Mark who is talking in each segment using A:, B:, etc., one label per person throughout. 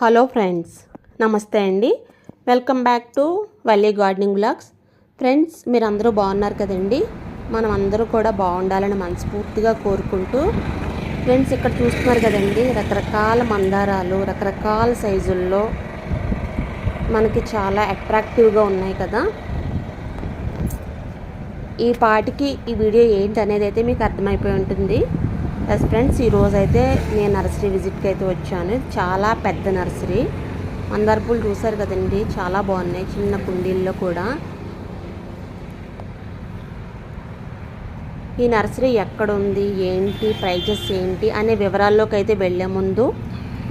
A: Hello friends నమస్తే అండి. Welcome back to Valli gardening vlogs. Friends మీరందరూ బాగున్నారు కదండి? మనం అందరూ కూడా బాగుండాలని మనస్ఫూర్తిగా కోరుకుంటూ ఫ్రెండ్స్ ఇక్కడ చూస్తున్నారు కదండి రకరకాల మందారాలు రకరకాల సైజుల్లో మనకి చాలా అట్రాక్టివ్గా ఉన్నాయి కదా. ఈ పాటికి ఈ వీడియో ఏంటి అనేది అయితే మీకు అర్థమైపోయి ఉంటుంది. ఎస్ ఫ్రెండ్స్ ఈరోజు అయితే నేను నర్సరీ విజిట్కి అయితే వచ్చాను. చాలా పెద్ద నర్సరీ. మందార పూలు చూసారు కదండి చాలా బాగున్నాయి చిన్న కుండీల్లో కూడా. ఈ నర్సరీ ఎక్కడ ఉంది ఏంటి ప్రైజెస్ ఏంటి అనే వివరాల్లోకి అయితే వెళ్ళే ముందు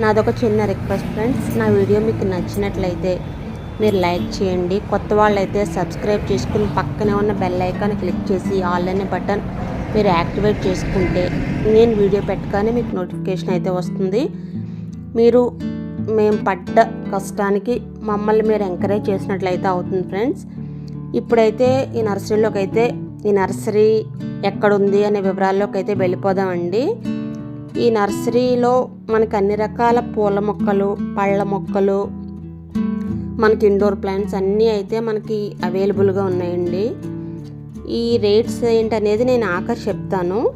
A: నాదొక చిన్న రిక్వెస్ట్ ఫ్రెండ్స్ నా వీడియో మీకు నచ్చినట్లయితే మీరు లైక్ చేయండి. కొత్త వాళ్ళైతే సబ్స్క్రైబ్ చేసుకుని పక్కనే ఉన్న బెల్ ఐకాన్ క్లిక్ చేసి ఆల్ అనే బటన్ మీరు యాక్టివేట్ చేసుకుంటే నేను వీడియో పెట్టగానే మీకు నోటిఫికేషన్ అయితే వస్తుంది. మీరు మేము పడ్డ కష్టానికి మమ్మల్ని మీరు ఎంకరేజ్ చేసినట్లయితే అవుతుంది ఫ్రెండ్స్. ఇప్పుడైతే ఈ నర్సరీలోకి అయితే ఈ నర్సరీ ఎక్కడుంది అనే వివరాల్లోకి అయితే వెళ్ళిపోదామండి. ఈ నర్సరీలో మనకి అన్ని రకాల పూల మొక్కలు పళ్ళ మొక్కలు మనకి ఇండోర్ ప్లాంట్స్ అన్నీ అయితే మనకి అవైలబుల్గా ఉన్నాయండి. ఈ రేట్స్ ఏంటనేది నేను ఆఖరి చెప్తాను.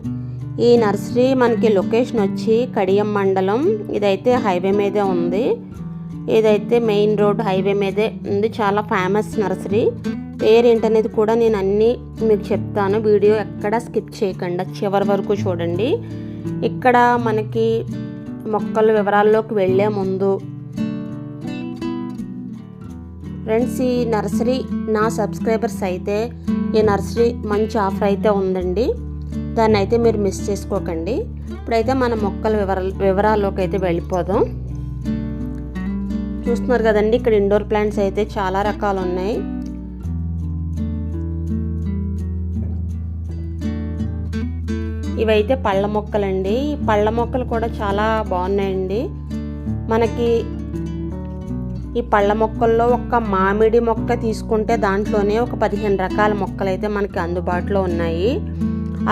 A: ఈ నర్సరీ మనకి లొకేషన్ వచ్చి కడియం మండలం ఇదైతే హైవే మీదే ఉంది. ఇదైతే మెయిన్ రోడ్ హైవే మీదే ఉంది. చాలా ఫేమస్ నర్సరీ. పేరు ఏంటనేది కూడా నేను అన్నీ మీకు చెప్తాను. వీడియో ఎక్కడ స్కిప్ చేయకుండా చివరి వరకు చూడండి. ఇక్కడ మనకి మొక్కల వివరాల్లోకి వెళ్ళే ముందు ఫ్రెండ్స్ ఈ నర్సరీ నా సబ్స్క్రైబర్స్ అయితే ఈ నర్సరీ మంచి ఆఫర్ అయితే ఉందండి. దాన్ని అయితే మీరు మిస్ చేసుకోకండి. ఇప్పుడైతే మన మొక్కల వివర వివరాల్లోకి అయితే వెళ్ళిపోదాం. చూస్తున్నారు కదండి ఇక్కడ ఇండోర్ ప్లాంట్స్ అయితే చాలా రకాలు ఉన్నాయి. ఇవైతే పళ్ళ మొక్కలండి. పళ్ళ మొక్కలు కూడా చాలా బాగున్నాయండి. మనకి ఈ పళ్ళ మొక్కల్లో ఒక మామిడి మొక్క తీసుకుంటే దాంట్లోనే ఒక పదిహేను రకాల మొక్కలు అయితే మనకి అందుబాటులో ఉన్నాయి.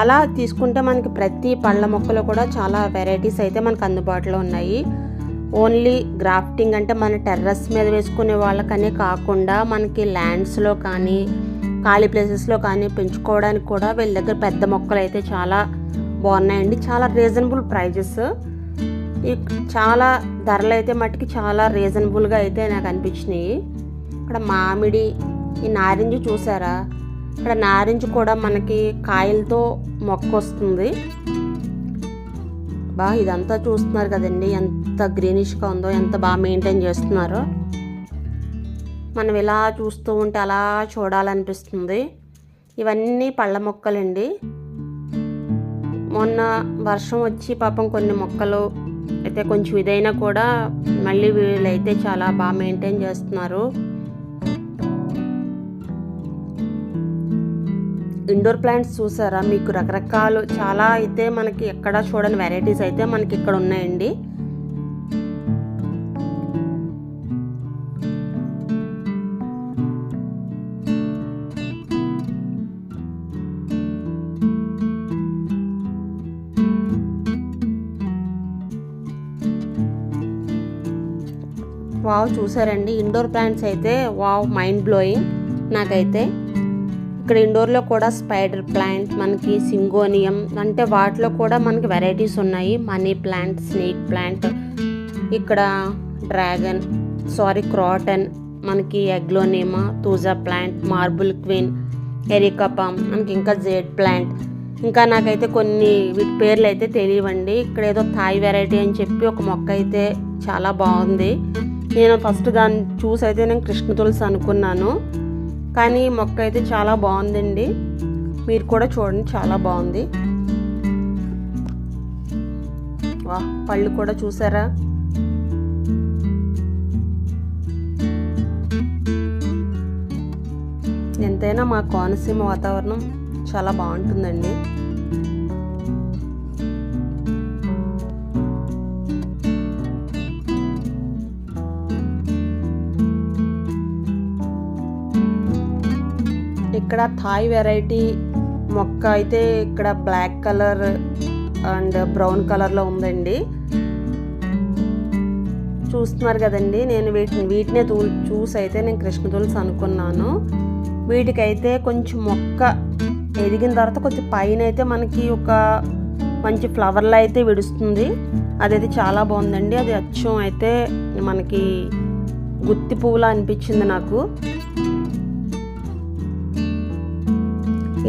A: అలా తీసుకుంటే మనకి ప్రతి పళ్ళ మొక్కలో కూడా చాలా వెరైటీస్ అయితే మనకు అందుబాటులో ఉన్నాయి. ఓన్లీ గ్రాఫ్టింగ్ అంటే మన టెర్రస్ మీద వేసుకునే వాళ్ళకనే కాకుండా మనకి ల్యాండ్స్లో కానీ ఖాళీ ప్లేసెస్లో కానీ పెంచుకోవడానికి కూడా వీళ్ళ దగ్గర పెద్ద మొక్కలు అయితే చాలా బాగున్నాయండి. చాలా రీజనబుల్ ప్రైజెస్ చాలా ధరలు అయితే మట్టుకి చాలా రీజనబుల్గా అయితే నాకు అనిపించినాయి. ఇక్కడ మామిడి ఈ నారింజ చూసారా? ఇక్కడ నారింజ కూడా మనకి కాయలతో మొక్క వస్తుంది. బా ఇదంతా చూస్తున్నారు కదండి ఎంత గ్రీనిష్గా ఉందో ఎంత బాగా మెయింటైన్ చేస్తున్నారో. మనం ఇలా చూస్తూ ఉంటే అలా చూడాలనిపిస్తుంది. ఇవన్నీ పళ్ళ మొక్కలండి. మొన్న వర్షం వచ్చి పాపం కొన్ని మొక్కలు అయితే కొంచెం ఇదైనా కూడా మళ్ళీ వీళ్ళైతే చాలా బాగా మెయింటైన్ చేస్తున్నారు. ఇండోర్ ప్లాంట్స్ చూసారా? మీకు రకరకాలు చాలా అయితే మనకి ఎక్కడ చూడని వెరైటీస్ అయితే మనకి ఇక్కడ ఉన్నాయండి. వావ్ చూసారండి. ఇండోర్ ప్లాంట్స్ అయితే వావ్ మైండ్ బ్లోయింగ్ నాకైతే. ఇక్కడ ఇండోర్లో కూడా స్పైడర్ ప్లాంట్ మనకి సింగోనియం అంటే వాటిలో కూడా మనకి వెరైటీస్ ఉన్నాయి. మనీ ప్లాంట్ స్నేక్ ప్లాంట్ ఇక్కడ డ్రాగన్ సారీ క్రాటన్ మనకి aglaonema thuja plant marble queen areca palm మనకి ఇంకా జేడ్ ప్లాంట్ ఇంకా నాకైతే కొన్ని వీటి పేర్లు అయితే తెలియవండి. ఇక్కడ ఏదో థాయ్ వెరైటీ అని చెప్పి ఒక మొక్క అయితే చాలా బాగుంది. నేను ఫస్ట్ దాన్ని చూసి అయితే నేను కృష్ణ తులసి అనుకున్నాను. కానీ మొక్క అయితే చాలా బాగుందండి. మీరు కూడా చూడండి చాలా బాగుంది. వా పళ్ళు కూడా చూసారా? ఎంతైనా మా కోనసీమ వాతావరణం చాలా బాగుంటుందండి. ఇక్కడ థాయ్ వెరైటీ మొక్క అయితే ఇక్కడ బ్లాక్ కలర్ అండ్ బ్రౌన్ కలర్లో ఉందండి. చూస్తున్నారు కదండి నేను వీటిని వీటినే తూ చూసి అయితే నేను కృష్ణ తులసి అనుకున్నాను. వీటికైతే కొంచెం మొక్క ఎదిగిన తర్వాత కొంచెం పైన అయితే మనకి ఒక మంచి ఫ్లవర్లో అయితే విడుస్తుంది. అదైతే చాలా బాగుందండి అది అచ్చం అయితే మనకి గుత్తి పువ్వులా అనిపించింది నాకు.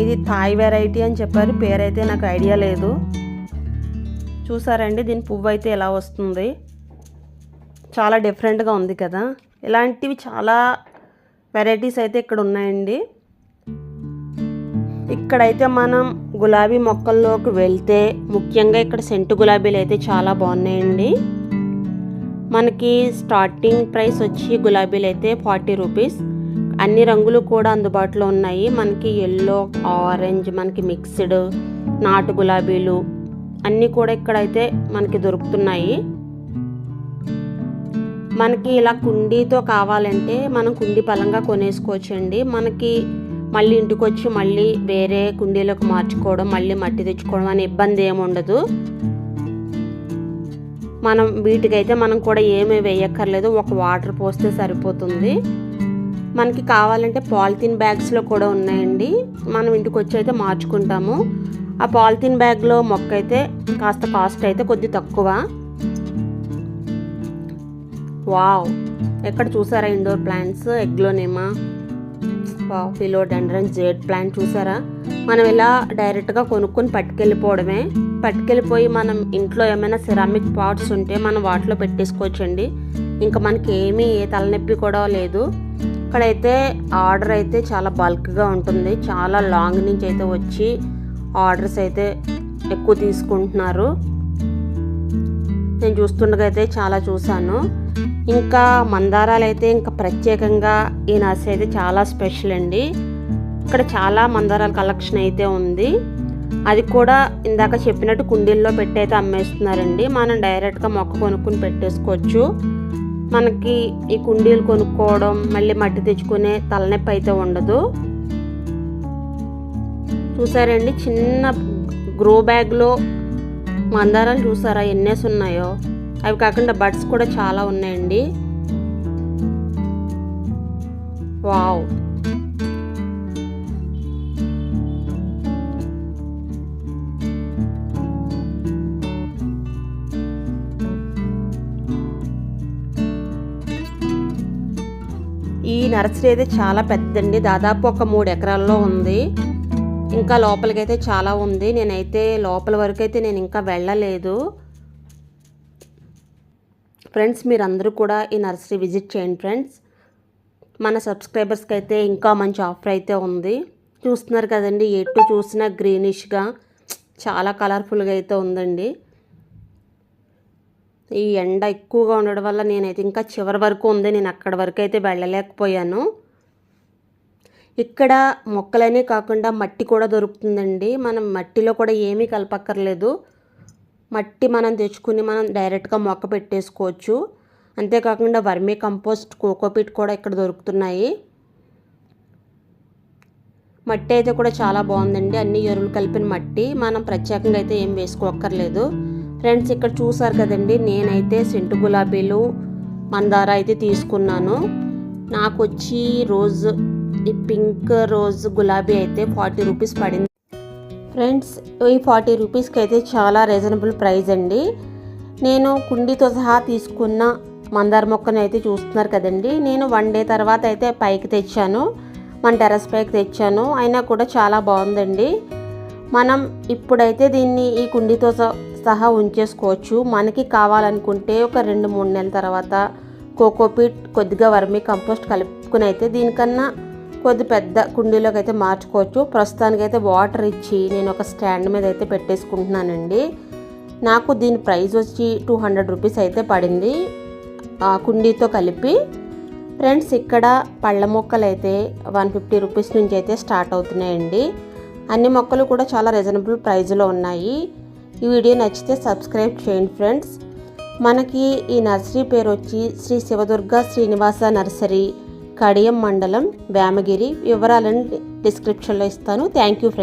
A: ఇది థాయ్ వెరైటీ అని చెప్పారు. పేరైతే నాకు ఐడియా లేదు. చూసారండి దీని పువ్వు అయితే ఎలా వస్తుంది? చాలా డిఫరెంట్గా ఉంది కదా? ఇలాంటివి చాలా వెరైటీస్ అయితే ఇక్కడ ఉన్నాయండి. ఇక్కడైతే మనం గులాబీ మొక్కల్లోకి వెళ్తే ముఖ్యంగా ఇక్కడ సెంటు గులాబీలు అయితే చాలా బాగున్నాయండి. మనకి స్టార్టింగ్ ప్రైస్ వచ్చి గులాబీలు అయితే ఫార్టీ రూపీస్ అన్ని రంగులు కూడా అందుబాటులో ఉన్నాయి. మనకి ఎల్లో ఆరెంజ్ మనకి మిక్స్డ్ నాటు గులాబీలు అన్నీ కూడా ఇక్కడైతే మనకి దొరుకుతున్నాయి. మనకి ఇలా కుండీతో కావాలంటే మనం కుండీ పలంగా కొనేసుకోవచ్చండి. మనకి మళ్ళీ ఇంటికి వచ్చి మళ్ళీ వేరే కుండీలోకి మార్చుకోవడం మళ్ళీ మట్టి తెచ్చుకోవడం అనే ఇబ్బంది ఏమి ఉండదు. మనం వీటికైతే మనం కూడా ఏమీ వేయక్కర్లేదు. ఒక వాటర్ పోస్తే సరిపోతుంది. మనకి కావాలంటే పాలిథిన్ బ్యాగ్స్లో కూడా ఉన్నాయండి. మనం ఇంటికి వచ్చి అయితే మార్చుకుంటాము. ఆ పాలిథిన్ బ్యాగ్లో మొక్క అయితే కాస్త కాస్ట్ అయితే కొద్ది తక్కువ. వావ్! ఎక్కడ చూసారా indoor plants? Aglaonema? Wow! Philodendron jade plant చూసారా? మనం ఇలా డైరెక్ట్గా కొనుక్కొని పట్టుకెళ్ళిపోవడమే. పట్టుకెళ్ళిపోయి మనం ఇంట్లో ఏమైనా సిరామిక్ పాట్స్ ఉంటే మనం వాటిలో పెట్టేసుకోవచ్చండి. ఇంకా మనకి ఏమీ ఏ తలనొప్పి కూడా లేదు. ఇక్కడైతే ఆర్డర్ అయితే చాలా బల్క్గా ఉంటుంది. చాలా లాంగ్ నుంచి అయితే వచ్చి ఆర్డర్స్ అయితే ఎక్కువ తీసుకుంటున్నారు. నేను చూస్తుండగా అయితే చాలా చూశాను. ఇంకా మందారాలు అయితే ఇంకా ప్రత్యేకంగా ఈ నర్స్ అయితే చాలా స్పెషల్ అండి. ఇక్కడ చాలా మందారాల కలెక్షన్ అయితే ఉంది. అది కూడా ఇందాక చెప్పినట్టు కుండీల్లో పెట్టి అయితే అమ్మేస్తున్నారండి. మనం డైరెక్ట్గా మొక్క కొనుక్కుని పెట్టేసుకోవచ్చు. మనకి ఈ కుండీలు కొనుక్కోవడం మళ్ళీ మట్టి తెచ్చుకునే తలనొప్పి అయితే ఉండదు. చూసారండి? చిన్న గ్రో బ్యాగ్లో మందారాలు చూసారా? ఎన్నేసి ఉన్నాయో? అవి కాకుండా బడ్స్ కూడా చాలా ఉన్నాయండి. వావ్! ఈ నర్సరీ అయితే చాలా పెద్దండి. దాదాపు ఒక మూడు ఎకరాల్లో ఉంది. ఇంకా లోపలికైతే చాలా ఉంది. నేనైతే లోపల వరకు అయితే నేను ఇంకా వెళ్ళలేదు. ఫ్రెండ్స్ మీరందరూ కూడా ఈ నర్సరీ విజిట్ చేయండి ఫ్రెండ్స్. మన సబ్స్క్రైబర్స్కి అయితే ఇంకా మంచి ఆఫర్ అయితే ఉంది. చూస్తున్నారు కదండి ఎటు చూసినా గ్రీనిష్గా చాలా కలర్ఫుల్గా అయితే ఉందండి. ఈ ఎండ ఎక్కువగా ఉండడం వల్ల నేనైతే ఇంకా చివరి వరకు ఉంది. నేను అక్కడి వరకు అయితే వెళ్ళలేకపోయాను. ఇక్కడ మొక్కలనే కాకుండా మట్టి కూడా దొరుకుతుందండి. మనం మట్టిలో కూడా ఏమీ కలపక్కర్లేదు. మట్టి మనం తెచ్చుకుని మనం డైరెక్ట్గా మొక్క పెట్టేసుకోవచ్చు. అంతేకాకుండా వర్మీ కంపోస్ట్ కోకోపిట్ కూడా ఇక్కడ దొరుకుతున్నాయి. మట్టి అయితే కూడా చాలా బాగుందండి. అన్ని ఎరువులు కలిపిన మట్టి. మనం ప్రత్యేకంగా అయితే ఏం వేసుకోక్కర్లేదు. ఫ్రెండ్స్ ఇక్కడ చూసారు కదండి నేనైతే సెంటు గులాబీలు మందార అయితే తీసుకున్నాను. నాకు వచ్చి రోజ్ ఈ పింక్ రోజ్ గులాబీ అయితే ఫార్టీ రూపీస్ పడింది. ఫ్రెండ్స్ ఈ ఫార్టీ రూపీస్కి అయితే చాలా రీజనబుల్ ప్రైస్ అండి. నేను కుండీతో సహా తీసుకున్న మందార మొక్కను అయితే చూస్తున్నారు కదండి. నేను వన్ డే తర్వాత అయితే పైకి తెచ్చాను. మన టెరస్ పైకి తెచ్చాను. అయినా కూడా చాలా బాగుందండి. మనం ఇప్పుడైతే దీన్ని ఈ కుండీతో సహా ఉంచేసుకోవచ్చు. మనకి కావాలనుకుంటే ఒక రెండు మూడు నెలల తర్వాత కోకోపీట్ కొద్దిగా వర్మీ కంపోస్ట్ కలుపుకుని అయితే దీనికన్నా కొద్ది పెద్ద కుండీలోకి అయితే మార్చుకోవచ్చు. ప్రస్తుతానికి అయితే వాటర్ ఇచ్చి నేను ఒక స్టాండ్ మీద అయితే పెట్టేసుకుంటున్నానండి. నాకు దీని ప్రైస్ వచ్చి టూ హండ్రెడ్ రూపీస్ అయితే పడింది. ఆ కుండీతో కలిపి ఫ్రెండ్స్ ఇక్కడ పళ్ళ మొక్కలు అయితే వన్ ఫిఫ్టీ రూపీస్ నుంచి అయితే స్టార్ట్ అవుతున్నాయండి. అన్ని మొక్కలు కూడా చాలా రీజనబుల్ ప్రైస్లో ఉన్నాయి. ఈ వీడియో నచ్చితే సబ్స్క్రైబ్ చేయండి ఫ్రెండ్స్. మనకి ఈ నర్సరీ పేరు వచ్చి శ్రీ శివదుర్గ శ్రీనివాస నర్సరీ కడియం మండలం వేమగిరి. వివరాలను డిస్క్రిప్షన్లో ఇస్తాను. Thank you friends